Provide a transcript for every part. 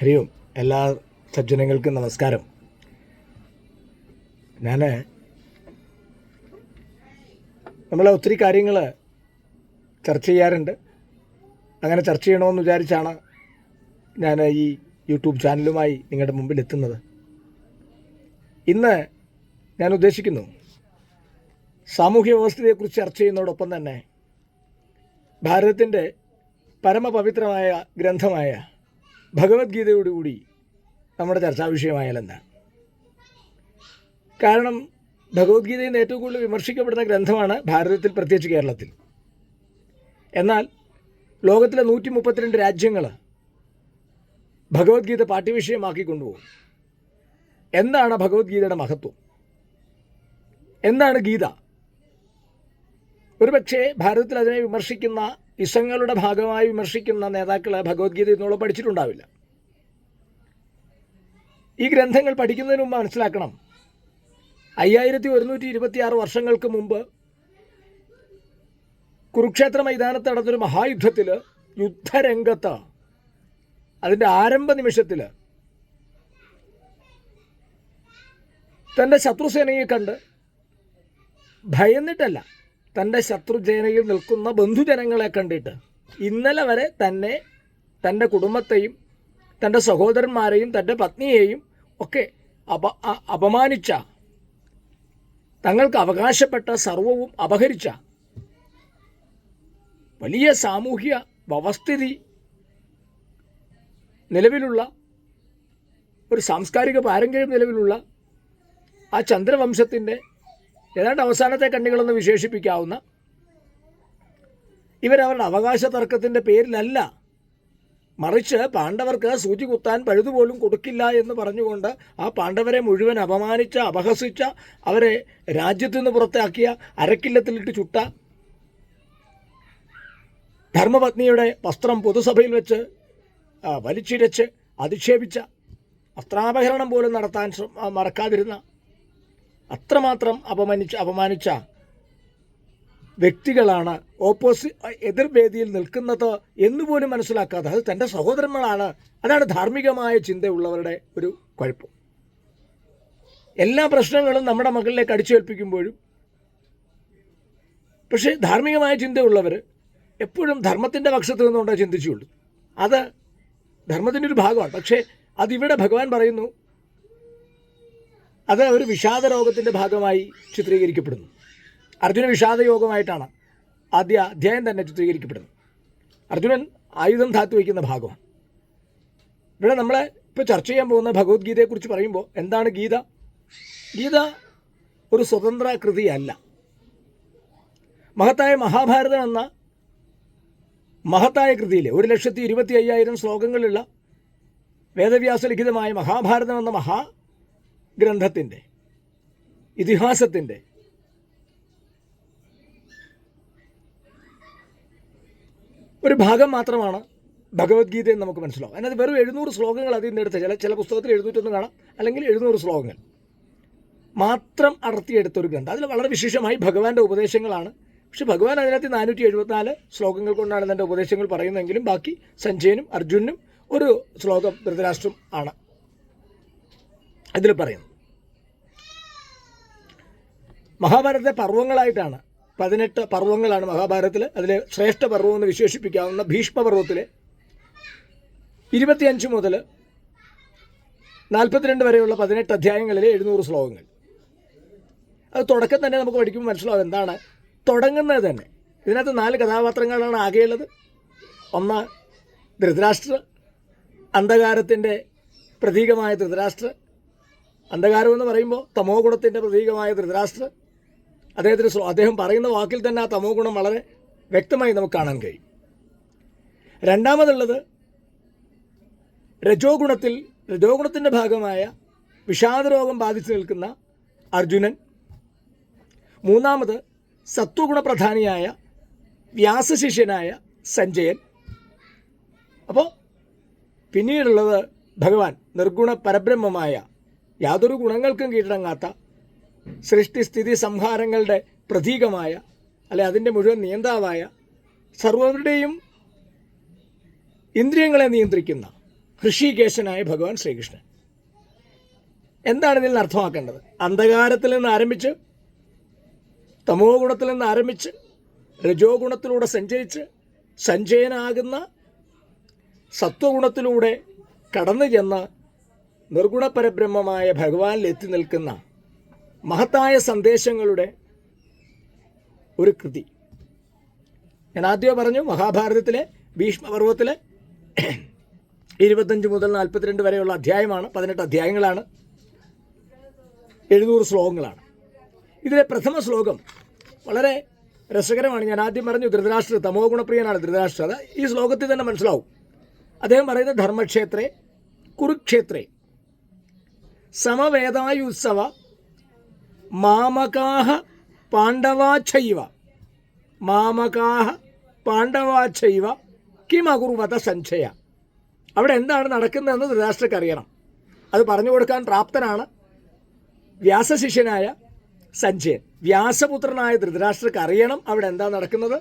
ഹരി ഓം എല്ലാ സജ്ജനങ്ങൾക്കും നമസ്കാരം. ഞാൻ നമ്മൾ ഒത്തിരി കാര്യങ്ങൾ ചർച്ച ചെയ്യാറുണ്ട്. അങ്ങനെ ചർച്ച ചെയ്യണമെന്ന് വിചാരിച്ചാണ് ഞാൻ ഈ യൂട്യൂബ് ചാനലുമായി നിങ്ങളുടെ മുമ്പിൽ എത്തുന്നത്. ഇന്ന് ഞാൻ ഉദ്ദേശിക്കുന്നു സാമൂഹ്യ വ്യവസ്ഥയെക്കുറിച്ച് ചർച്ച ചെയ്യുന്നതോടൊപ്പം തന്നെ ഭാരതത്തിന്റെ പരമപവിത്രമായ ഗ്രന്ഥമായ ഭഗവത്ഗീതയോടുകൂടി നമ്മുടെ ചർച്ചാ വിഷയമായാലെന്താണ് കാരണം ഭഗവത്ഗീതയിൽ ഏറ്റവും കൂടുതൽ വിമർശിക്കപ്പെടുന്ന ഗ്രന്ഥമാണ് ഭാരതത്തിൽ പ്രത്യേകിച്ച് കേരളത്തിൽ. എന്നാൽ ലോകത്തിലെ നൂറ്റി മുപ്പത്തിരണ്ട് രാജ്യങ്ങൾ ഭഗവത്ഗീത പാഠ്യവിഷയമാക്കി കൊണ്ടുപോകും എന്താണ് ഭഗവത്ഗീതയുടെ മഹത്വം? എന്താണ് ഗീത? ഒരുപക്ഷേ ഭാരതത്തിൽ അതിനെ വിമർശിക്കുന്ന ഇസങ്ങളുടെ ഭാഗമായി വിമർശിക്കുന്ന നേതാക്കൾ ഭഗവത്ഗീത ഇന്നോളം പഠിച്ചിട്ടുണ്ടാവില്ല. ഈ ഗ്രന്ഥങ്ങൾ പഠിക്കുന്നതിന് മുമ്പ് മനസ്സിലാക്കണം. അയ്യായിരത്തി ഒരുന്നൂറ്റി ഇരുപത്തിയാറ് വർഷങ്ങൾക്ക് മുമ്പ് കുരുക്ഷേത്ര മൈതാനത്ത് നടന്നൊരു മഹായുദ്ധത്തിൽ യുദ്ധരംഗത്ത് അതിന്റെ ആരംഭ നിമിഷത്തിൽ തന്റെ ശത്രുസേനയെ കണ്ട് ഭയന്നിട്ടല്ല. തന്റെ ശത്രുജേനയിൽ നിൽക്കുന്ന ബന്ധുജനങ്ങളെ കണ്ടിട്ട് ഇന്നലെ വരെ തന്നെ തന്റെ കുടുംബത്തെയും തന്റെ സഹോദരന്മാരെയും തന്റെ പത്നിയെയും ഒക്കെ അപ അപമാനിച്ച തങ്ങൾക്ക് അവകാശപ്പെട്ട സർവവും അപഹരിച്ച വലിയ സാമൂഹ്യ വ്യവസ്ഥിതി നിലവിലുള്ള ഒരു സാംസ്കാരിക പാരമ്പര്യം നിലവിലുള്ള ആ ചന്ദ്രവംശത്തിന്റെ ഏതാണ്ട് അവസാനത്തെ കണ്ണികളെന്ന് വിശേഷിപ്പിക്കാവുന്ന ഇവരവരുടെ അവകാശ തർക്കത്തിന്റെ പേരിലല്ല. മറിച്ച് പാണ്ഡവർക്ക് സൂചി കുത്താൻ പഴുതുപോലും കൊടുക്കില്ല എന്ന് പറഞ്ഞുകൊണ്ട് ആ പാണ്ഡവരെ മുഴുവൻ അപമാനിച്ച അപഹസിച്ച അവരെ രാജ്യത്തു നിന്ന് പുറത്താക്കിയ അരക്കില്ലത്തിലിട്ട് ചുട്ട ധർമ്മപത്നിയുടെ വസ്ത്രം പൊതുസഭയിൽ വെച്ച് വലിച്ചിരച്ച് അധിക്ഷേപിച്ച വസ്ത്രാപഹരണം പോലും നടത്താൻ മറക്കാതിരുന്ന അത്രമാത്രം അപമാനിച്ച അപമാനിച്ച വ്യക്തികളാണ് ഓപ്പോസി എതിർവേദിയിൽ നിൽക്കുന്നത് എന്ന് പോലും മനസ്സിലാക്കാതെ അത് തന്റെ സഹോദരങ്ങളാണ് അതാണ് ധാർമ്മികമായ ചിന്തയുള്ളവരുടെ ഒരു കുഴപ്പം. എല്ലാ പ്രശ്നങ്ങളും നമ്മുടെ മകളിലേക്ക് അടിച്ചേൽപ്പിക്കുമ്പോഴും പക്ഷേ ധാർമ്മികമായ ചിന്തയുള്ളവർ എപ്പോഴും ധർമ്മത്തിന്റെ പക്ഷത്ത് നിന്നുകൊണ്ടേ ചിന്തിച്ചുള്ളൂ. അത് ധർമ്മത്തിന്റെ ഒരു ഭാഗമാണ്. പക്ഷേ അതിവിടെ ഭഗവാൻ പറയുന്നു അത് ഒരു വിഷാദ രോഗത്തിന്റെ ഭാഗമായി ചിത്രീകരിക്കപ്പെടുന്നു. അർജുന വിഷാദ യോഗമായിട്ടാണ് ആദ്യ അധ്യായം തന്നെ ചിത്രീകരിക്കപ്പെടുന്നത്. അർജുനൻ ആയുധം ധാത്തു വയ്ക്കുന്ന ഭാഗമാണ് ഇവിടെ നമ്മൾ ഇപ്പോൾ ചർച്ച ചെയ്യാൻ പോകുന്ന ഭഗവത്ഗീതയെക്കുറിച്ച് പറയുമ്പോൾ എന്താണ് ഗീത? ഗീത ഒരു സ്വതന്ത്ര കൃതിയല്ല. മഹത്തായ മഹാഭാരതം എന്ന മഹത്തായ കൃതിയിലെ ഒരു ലക്ഷത്തി ഇരുപത്തി അയ്യായിരം ശ്ലോകങ്ങളുള്ള വേദവ്യാസ ലിഖിതമായ മഹാഭാരതം എന്ന മഹാഗ്രന്ഥത്തിന്റെ ഇതിഹാസത്തിന്റെ. ഒരു ഭാഗം മാത്രമാണ് ഭഗവത്ഗീത എന്ന് നമുക്ക് മനസ്സിലാവും. അതിനകത്ത് വെറും എഴുന്നൂറ് ശ്ലോകങ്ങൾ അതിൽ നിന്ന് എടുത്ത ചില ചില പുസ്തകത്തിൽ എഴുന്നൂറ്റൊന്ന് കാണാം. അല്ലെങ്കിൽ എഴുന്നൂറ് ശ്ലോകങ്ങൾ. മാത്രം അടർത്തിയെടുത്ത ഒരു ഗ്രന്ഥം. അതിൽ വളരെ വിശേഷമായി ഭഗവാന്റെ ഉപദേശങ്ങളാണ്. പക്ഷെ ഭഗവാൻ അതിനകത്ത് നാനൂറ്റി എഴുപത്തിനാല് ശ്ലോകങ്ങൾ കൊണ്ടാണ് തന്റെ ഉപദേശങ്ങൾ പറയുന്നതെങ്കിലും ബാക്കി സഞ്ജയനും അർജുനും ഒരു ശ്ലോകം ധൃതരാഷ്ട്രം ആണ്. അതിൽ പറയുന്നത് മഹാഭാരതത്തെ പർവങ്ങളായിട്ടാണ്. പതിനെട്ട് പർവങ്ങളാണ് മഹാഭാരതത്തിൽ അതിലെ ശ്രേഷ്ഠ പർവം എന്ന് വിശേഷിപ്പിക്കാവുന്ന ഭീഷ്മപർവത്തിലെ ഇരുപത്തിയഞ്ച് മുതൽ നാൽപ്പത്തിരണ്ട് വരെയുള്ള പതിനെട്ട് അധ്യായങ്ങളിലെ എഴുന്നൂറ് ശ്ലോകങ്ങൾ. അത് തുടക്കം തന്നെ നമുക്ക് പഠിക്കുമ്പോൾ മനസ്സിലാവും എന്താണ്. തുടങ്ങുന്നത് തന്നെ. ഇതിനകത്ത് നാല് കഥാപാത്രങ്ങളാണ് ആകെയുള്ളത്. ഒന്ന് ധൃതരാഷ്ട്ര അന്ധകാരത്തിന്റെ പ്രതീകമായ ധൃതരാഷ്ട്ര. അന്ധകാരം എന്ന് പറയുമ്പോൾ തമോ ഗുണത്തിന്റെ പ്രതീകമായ ധൃതരാഷ്ട്ര. അദ്ദേഹത്തിന് അദ്ദേഹം പറയുന്ന വാക്കിൽ തന്നെ ആ തമോ ഗുണം വളരെ വ്യക്തമായി നമുക്ക് കാണാൻ കഴിയും. രണ്ടാമതുള്ളത് രജോ ഗുണത്തിൽ രജോ ഗുണത്തിന്റെ ഭാഗമായ വിഷാദരോഗം ബാധിച്ചു നിൽക്കുന്ന അർജുനൻ. മൂന്നാമത് സത്വഗുണപ്രധാനിയായ വ്യാസശിഷ്യനായ സഞ്ജയൻ. അപ്പോൾ പിന്നീടുള്ളത് ഭഗവാൻ നിർഗുണ പരബ്രഹ്മമായ യാതൊരു ഗുണങ്ങൾക്കും കീഴടങ്ങാത്ത സൃഷ്ടിസ്ഥിതി സംഹാരങ്ങളുടെ പ്രതീകമായ അല്ലെ അതിന്റെ മുഴുവൻ നിയന്താവായ സർവരുടെയും ഇന്ദ്രിയങ്ങളെ നിയന്ത്രിക്കുന്ന ഋഷികേശനായ ഭഗവാൻ ശ്രീകൃഷ്ണൻ. എന്താണ് ഇതിൽ നിന്ന് അർത്ഥമാക്കേണ്ടത്? അന്ധകാരത്തിൽ നിന്ന് ആരംഭിച്ച് തമോ ഗുണത്തിൽ നിന്ന് ആരംഭിച്ച് രജോ ഗുണത്തിലൂടെ സഞ്ചരിച്ച് സഞ്ചയനാകുന്ന സത്വഗുണത്തിലൂടെ കടന്നു ചെന്ന് നിർഗുണപരബ്രഹ്മമായ ഭഗവാനിൽ എത്തി നിൽക്കുന്ന മഹത്തായ സന്ദേശങ്ങളുടെ ഒരു കൃതി. ഞാൻ ആദ്യമേ പറഞ്ഞു മഹാഭാരതത്തിലെ ഭീഷ്മപർവത്തിലെ ഇരുപത്തഞ്ച് മുതൽ നാൽപ്പത്തിരണ്ട് വരെയുള്ള അധ്യായമാണ് പതിനെട്ട് അധ്യായങ്ങളാണ് എഴുന്നൂറ് ശ്ലോകങ്ങളാണ്. ഇതിലെ പ്രഥമ ശ്ലോകം വളരെ രസകരമാണ്. ഞാൻ ആദ്യം പറഞ്ഞു ധൃതരാഷ്ട്ര തമോ ഗുണപ്രിയനാണ് ധൃതരാഷ്ട്ര. അത് ഈ ശ്ലോകത്തിൽ തന്നെ മനസ്സിലാവും. അദ്ദേഹം പറയുന്നത് ധർമ്മക്ഷേത്രേ കുരുക്ഷേത്രേ സമവേദായുത്സവ മാമകാഹ പാണ്ഡവാച്ഛൈവ മാമകാഹ പാണ്ഡവാച്ഛൈവ കിമകുർവത സഞ്ചയ അവിടെ എന്താണ് നടക്കുന്നതെന്ന് ധൃതരാഷ്ട്രക്ക് അറിയണം. അത് പറഞ്ഞു കൊടുക്കാൻ പ്രാപ്തനാണ് വ്യാസശിഷ്യനായ സഞ്ജയൻ. വ്യാസപുത്രനായ ധൃതരാഷ്ട്രക്ക് അറിയണം അവിടെ എന്താ നടക്കുന്നത്.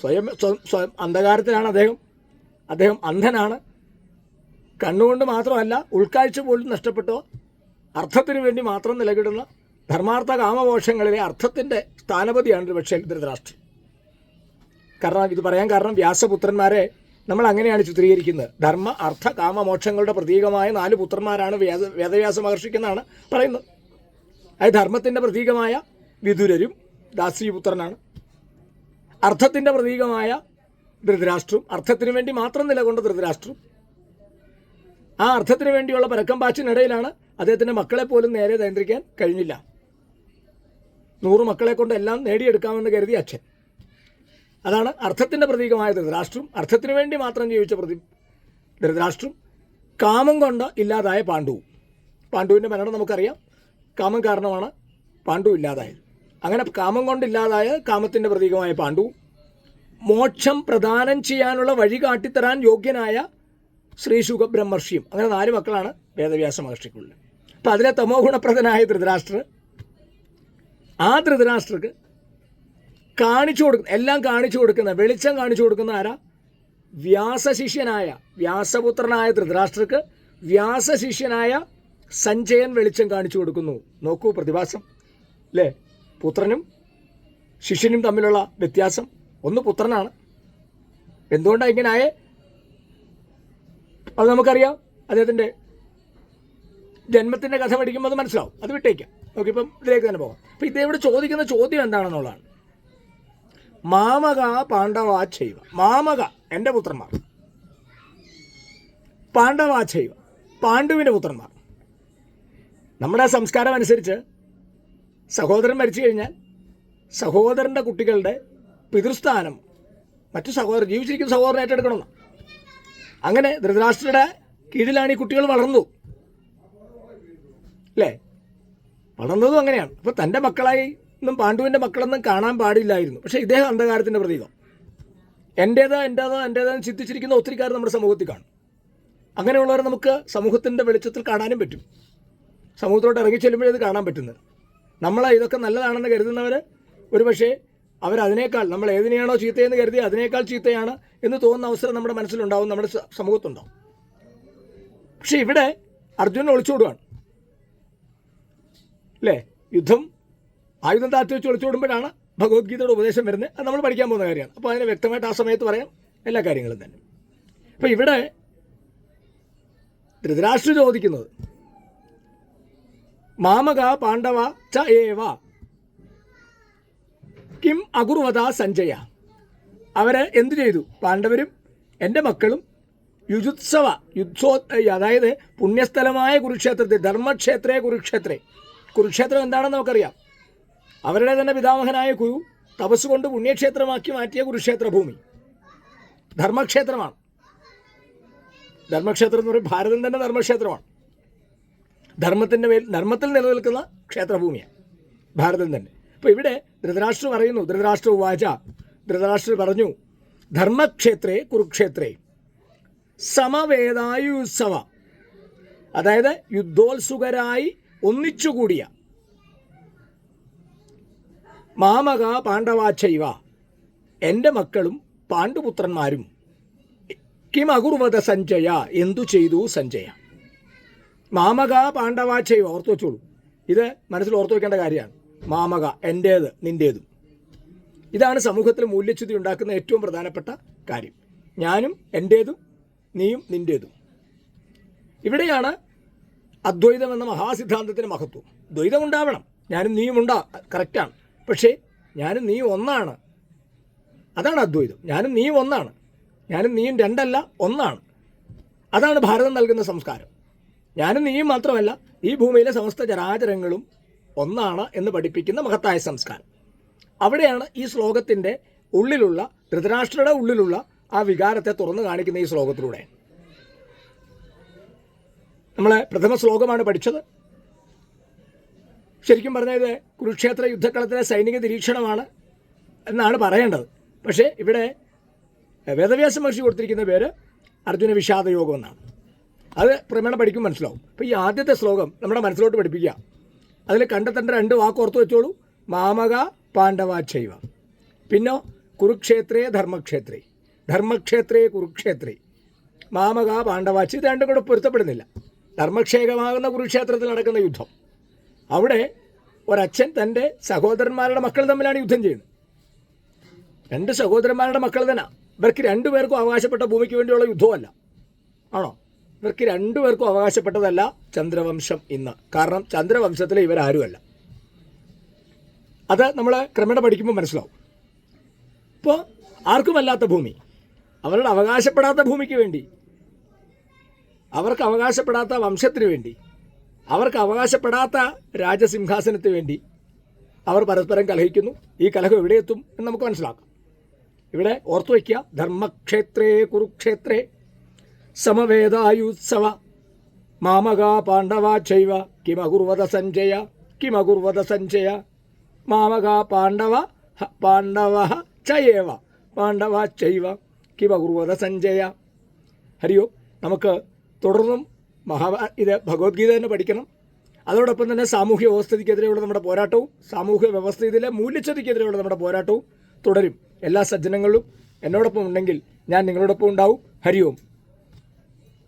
സ്വയം സ്വയം അന്ധകാരത്തിലാണ് അദ്ദേഹം. അദ്ദേഹം അന്ധനാണ്. കണ്ണുകൊണ്ട് മാത്രമല്ല ഉൾക്കാഴ്ച പോലും നഷ്ടപ്പെട്ടോ അർത്ഥത്തിനു വേണ്ടി മാത്രം നിലകിടുന്ന ധർമാർത്ഥ കാമമോക്ഷങ്ങളിലെ അർത്ഥത്തിന്റെ സ്ഥാനപതിയാണ് പക്ഷേ ധൃതരാഷ്ട്രം കാരണം ഇത് പറയാൻ കാരണം വ്യാസപുത്രന്മാരെ നമ്മൾ അങ്ങനെയാണ് ചിത്രീകരിക്കുന്നത്. ധർമ്മ അർത്ഥ കാമമോക്ഷങ്ങളുടെ പ്രതീകമായ നാല് പുത്രന്മാരാണ് വേദ വേദവ്യാസ മഹർഷിക്കെന്നാണ് പറയുന്നത്. അത് ധർമ്മത്തിന്റെ പ്രതീകമായ വിതുരരും ദാസീപുത്രനാണ്. അർത്ഥത്തിന്റെ പ്രതീകമായ ധൃതരാഷ്ട്രം അർത്ഥത്തിന് വേണ്ടി മാത്രം നിലകൊണ്ട ധൃതരാഷ്ട്രം. ആ അർത്ഥത്തിന് വേണ്ടിയുള്ള പരക്കം പാച്ചിനിടയിലാണ് അദ്ദേഹത്തിന്റെ മക്കളെ പോലും നേരെ നിയന്ത്രിക്കാൻ കഴിഞ്ഞില്ല. നൂറ് മക്കളെ കൊണ്ട് എല്ലാം നേടിയെടുക്കാമെന്ന് കരുതി അച്ഛൻ. അതാണ് അർത്ഥത്തിന്റെ പ്രതീകമായ ധൃതരാഷ്ട്രം. അർത്ഥത്തിന് വേണ്ടി മാത്രം ജീവിച്ച പ്രതി ധൃതരാഷ്ട്രം കാമം കൊണ്ട് ഇല്ലാതായ പാണ്ഡുവും. പാണ്ഡുവിന്റെ മരണം നമുക്കറിയാം. കാമം കാരണമാണ് പാണ്ഡു ഇല്ലാതായത്. അങ്ങനെ കാമം കൊണ്ടില്ലാതായ കാമത്തിന്റെ പ്രതീകമായ പാണ്ഡു മോക്ഷം പ്രദാനം ചെയ്യാനുള്ള വഴി കാട്ടിത്തരാൻ യോഗ്യനായ ശ്രീ ശുഖബ്രഹ്മർഷിയും അങ്ങനെ നാല് മക്കളാണ് വേദവ്യാസ മഹർഷിക്കുള്ളത്. അപ്പോൾ അതിലെ തമോ ഗുണപ്രദനായ ധൃതരാഷ്ട്ര ആ ധൃതരാഷ്ട്രക്ക് കാണിച്ചു കൊടുക്കുന്ന എല്ലാം കാണിച്ചു കൊടുക്കുന്ന വെളിച്ചം കാണിച്ചു കൊടുക്കുന്ന ആരാ? വ്യാസശിഷ്യനായ വ്യാസപുത്രനായ ധൃതരാഷ്ട്രക്ക് വ്യാസശിഷ്യനായ സഞ്ജയൻ വെളിച്ചം കാണിച്ചു കൊടുക്കുന്നു. നോക്കൂ പ്രതിഭാസം. അല്ലേ പുത്രനും ശിഷ്യനും തമ്മിലുള്ള വ്യത്യാസം. ഒന്ന് പുത്രനാണ്. എന്തുകൊണ്ടാണ് ഇങ്ങനെ ആയേ അത് നമുക്കറിയാം. അദ്ദേഹത്തിന്റെ ജന്മത്തിന്റെ കഥ പഠിക്കുമ്പോൾ അത് മനസ്സിലാവും. അത് വിട്ടേക്കാം. ഓക്കെ ഇപ്പം ഇതിലേക്ക് തന്നെ പോകാം. അപ്പം ഇതേവിടെ ചോദിക്കുന്ന ചോദ്യം എന്താണെന്നുള്ളതാണ്. മാമക പാണ്ഡവാച്ഛൈവ മാമക എന്റെ പുത്രന്മാർ. പാണ്ഡവാച്ഛൈവ പാണ്ഡുവിന്റെ പുത്രന്മാർ. നമ്മുടെ സംസ്കാരം അനുസരിച്ച് സഹോദരൻ മരിച്ചു കഴിഞ്ഞാൽ സഹോദരന്റെ കുട്ടികളുടെ പിതൃസ്ഥാനം മറ്റു സഹോദരൻ ജീവിച്ചിരിക്കുന്ന സഹോദരൻ ഏറ്റെടുക്കണമെന്ന്. അങ്ങനെ ധൃതരാഷ്ട്രയുടെ കീഴിലാണ് ഈ കുട്ടികൾ വളർന്നു. അല്ലേ വളർന്നതും അങ്ങനെയാണ്. അപ്പോൾ തന്റെ മക്കളായി ഒന്നും പാണ്ഡുവിന്റെ മക്കളൊന്നും കാണാൻ പാടില്ലായിരുന്നു. പക്ഷേ ഇദ്ദേഹം അന്ധകാരത്തിന്റെ പ്രതീകം. എന്റേതാ എന്റേതാ എന്റേതാന്ന് ചിന്തിച്ചിരിക്കുന്ന ഒത്തിരിക്കാർ നമ്മുടെ സമൂഹത്തിൽ കാണും. അങ്ങനെയുള്ളവരെ നമുക്ക് സമൂഹത്തിന്റെ വെളിച്ചത്തിൽ കാണാനും പറ്റും. സമൂഹത്തോട്ട് ഇറങ്ങി ചെല്ലുമ്പോഴേ കാണാൻ പറ്റുന്നത്. നമ്മൾ ഇതൊക്കെ നല്ലതാണെന്ന് കരുതുന്നവർ ഒരു പക്ഷേ അവരതിനേക്കാൾ നമ്മൾ ഏതിനെയാണോ ചീത്തയെന്ന് കരുതി അതിനേക്കാൾ ചീത്തയാണ് എന്ന് തോന്നുന്ന അവസരം നമ്മുടെ മനസ്സിലുണ്ടാവും നമ്മുടെ സമൂഹത്തുണ്ടാവും. പക്ഷേ ഇവിടെ അർജുനൻ ഒളിച്ചോടുകയാണ് അല്ലേ യുദ്ധം ആയുധം താത്തി വെച്ച് ഒളിച്ചോടുമ്പോഴാണ് ഭഗവത്ഗീതയുടെ ഉപദേശം വരുന്നത്. അത് നമ്മൾ പഠിക്കാൻ പോകുന്ന കാര്യമാണ്. അപ്പോൾ അതിനെ വ്യക്തമായിട്ട് ആ സമയത്ത് പറയാം. എല്ലാ കാര്യങ്ങളും തന്നെ. അപ്പോൾ ഇവിടെ ധൃതരാഷ്ട്ര ചോദിക്കുന്നത് മാമക പാണ്ഡവ ച ഏവ കിം അകുർവത സഞ്ജയ അവരെ എന്തു ചെയ്തു? പാണ്ഡവരും എന്റെ മക്കളും യുജുത്സവ യുദ്ധോ അതായത് പുണ്യസ്ഥലമായ കുരുക്ഷേത്രത്തിൽ ധർമ്മക്ഷേത്രേ കുരുക്ഷേത്രേ കുരുക്ഷേത്രം എന്താണെന്ന് നമുക്കറിയാം. അവരുടെ തന്നെ പിതാമഹനായ കുരു തപസ്സുകൊണ്ട് പുണ്യക്ഷേത്രമാക്കി മാറ്റിയ കുരുക്ഷേത്ര ഭൂമി ധർമ്മക്ഷേത്രമാണ്. ധർമ്മക്ഷേത്രം എന്ന് പറയും ഭാരതം തന്നെ ധർമ്മക്ഷേത്രമാണ്. ധർമ്മത്തിന്റെ മേൽ ധർമ്മത്തിൽ നിലനിൽക്കുന്ന ക്ഷേത്രഭൂമിയാണ് ഭാരതം തന്നെ. അപ്പോൾ ഇവിടെ ധൃതരാഷ്ട്രം പറയുന്നു ധൃതരാഷ്ട്ര ഉവാച ധൃതരാഷ്ട്ര പറഞ്ഞു ധർമ്മക്ഷേത്രേ കുരുക്ഷേത്രേ സമവേദായുത്സവ. അതായത് യുദ്ധോത്സുകരായി ഒന്നിച്ചുകൂടിയ മാമക പാണ്ഡവാച്ചൈവ എന്റെ മക്കളും പാണ്ഡുപുത്രന്മാരും കിം അകുർവത സഞ്ജയ എന്തു ചെയ്തു സഞ്ജയ? മാമക പാണ്ഡവാച്ചൈവ ഓർത്തു വെച്ചോളൂ. ഇത് മനസ്സിൽ ഓർത്തു വെക്കേണ്ട കാര്യമാണ്. മാമക എന്റേത് നിന്റേതും ഇതാണ് സമൂഹത്തിൽ മൂല്യച്യുതി ഉണ്ടാക്കുന്ന ഏറ്റവും പ്രധാനപ്പെട്ട കാര്യം. ഞാനും എന്റേതും നീയും നിന്റേതും ഇവിടെയാണ് അദ്വൈതം എന്ന മഹാസിദ്ധാന്തത്തിന് മഹത്വം. ദ്വൈതം ഉണ്ടാവണം ഞാനും നീയും ഉണ്ടാ കറക്റ്റാണ്. പക്ഷേ ഞാനും നീ ഒന്നാണ്. അതാണ് അദ്വൈതം. ഞാനും നീയും ഒന്നാണ്. ഞാനും നീയും രണ്ടല്ല ഒന്നാണ്. അതാണ് ഭാരതം നൽകുന്ന സംസ്കാരം. ഞാനും നീയും മാത്രമല്ല ഈ ഭൂമിയിലെ സമസ്ത ചരാചരങ്ങളും ഒന്നാണ് എന്ന് പഠിപ്പിക്കുന്ന മഹത്തായ സംസ്കാരം. അവിടെയാണ് ഈ ശ്ലോകത്തിന്റെ ഉള്ളിലുള്ള ധൃതരാഷ്ട്രയുടെ ഉള്ളിലുള്ള ആ വികാരത്തെ തുറന്നു കാണിക്കുന്ന ഈ ശ്ലോകത്തിലൂടെ. നമ്മൾ പ്രഥമ ശ്ലോകമാണ് പഠിച്ചത്. ശരിക്കും പറഞ്ഞാൽ കുരുക്ഷേത്ര യുദ്ധക്കളത്തിലെ സൈനിക നിരീക്ഷണമാണ് എന്നാണ് പറയേണ്ടത്. പക്ഷേ ഇവിടെ വേദവ്യാസ മഹർഷി കൊടുത്തിരിക്കുന്ന പേര് അർജുന വിഷാദ യോഗം എന്നാണ്. അത് ക്രമേണ പഠിക്കും മനസ്സിലാവും. അപ്പോൾ ഈ ആദ്യത്തെ ശ്ലോകം നമ്മുടെ മനസ്സിലോട്ട് പഠിപ്പിക്കുക. അതിൽ കണ്ടെത്തേണ്ട രണ്ട് വാക്ക് ഓർത്ത് വെച്ചോളൂ. മാമക പാണ്ഡവാച്ചൈവ പിന്നോ കുരുക്ഷേത്രേ ധർമ്മക്ഷേത്രേ. ധർമ്മക്ഷേത്രേ കുരുക്ഷേത്രേ. മാമക പാണ്ഡവാച്ച് ഇത് രണ്ടും കൂടെ പൊരുത്തപ്പെടുന്നില്ല. ധർമ്മക്ഷേത്രമാകുന്ന കുരുക്ഷേത്രത്തിൽ നടക്കുന്ന യുദ്ധം. അവിടെ ഒരച്ഛൻ തന്റെ സഹോദരന്മാരുടെ മക്കൾ തമ്മിലാണ് യുദ്ധം ചെയ്യുന്നത്. രണ്ട് സഹോദരന്മാരുടെ മക്കൾ തന്നെ. ഇവർക്ക് രണ്ടുപേർക്കും അവകാശപ്പെട്ട ഭൂമിക്ക് വേണ്ടിയുള്ള യുദ്ധമല്ല. ആണോ? ഇവർക്ക് രണ്ടുപേർക്കും അവകാശപ്പെട്ടതല്ല ചന്ദ്രവംശം ഇന്ന്. കാരണം ചന്ദ്രവംശത്തിലെ ഇവരാരുമല്ല അത് നമ്മൾ ക്രമേണ പഠിക്കുമ്പോൾ മനസ്സിലാവും. ഇപ്പോൾ ആർക്കുമല്ലാത്ത ഭൂമി? അവരുടെ അവകാശപ്പെടാത്ത ഭൂമിക്ക് വേണ്ടി അവർക്ക് അവകാശപ്പെടാത്ത വംശത്തിന് വേണ്ടി അവർക്ക് അവകാശപ്പെടാത്ത രാജസിംഹാസനത്തിന് വേണ്ടി അവർ പരസ്പരം കലഹിക്കുന്നു. ഈ കലഹം എവിടെ എത്തും എന്ന് നമുക്ക് മനസ്സിലാക്കാം. ഇവിടെ ഓർത്തു വയ്ക്കുക ധർമ്മക്ഷേത്രേ കുരുക്ഷേത്രേ സമവേദായുത്സവ മാമക പാണ്ഡവാച്ചൈവ കിമകുർവത സഞ്ജയ കിമകുർവത സഞ്ജയ മാമക പാണ്ഡവ പാണ്ഡവ ചയേവ പാണ്ഡവ ചൈവ കിമകുർവത സഞ്ജയ. ഹരിയോ നമുക്ക് തുടർന്നും മഹാ ഇത് ഭഗവത്ഗീത തന്നെ പഠിക്കണം. അതോടൊപ്പം തന്നെ സാമൂഹ്യ വ്യവസ്ഥിതിക്കെതിരെയുള്ള നമ്മുടെ പോരാട്ടവും സാമൂഹ്യ വ്യവസ്ഥിതിയിലെ മൂല്യച്ചതിക്കെതിരെയുള്ള നമ്മുടെ പോരാട്ടവും തുടരും. എല്ലാ സജ്ജനങ്ങളും എന്നോടൊപ്പം ഉണ്ടെങ്കിൽ ഞാൻ നിങ്ങളോടൊപ്പം ഉണ്ടാവും. ഹരി ഓം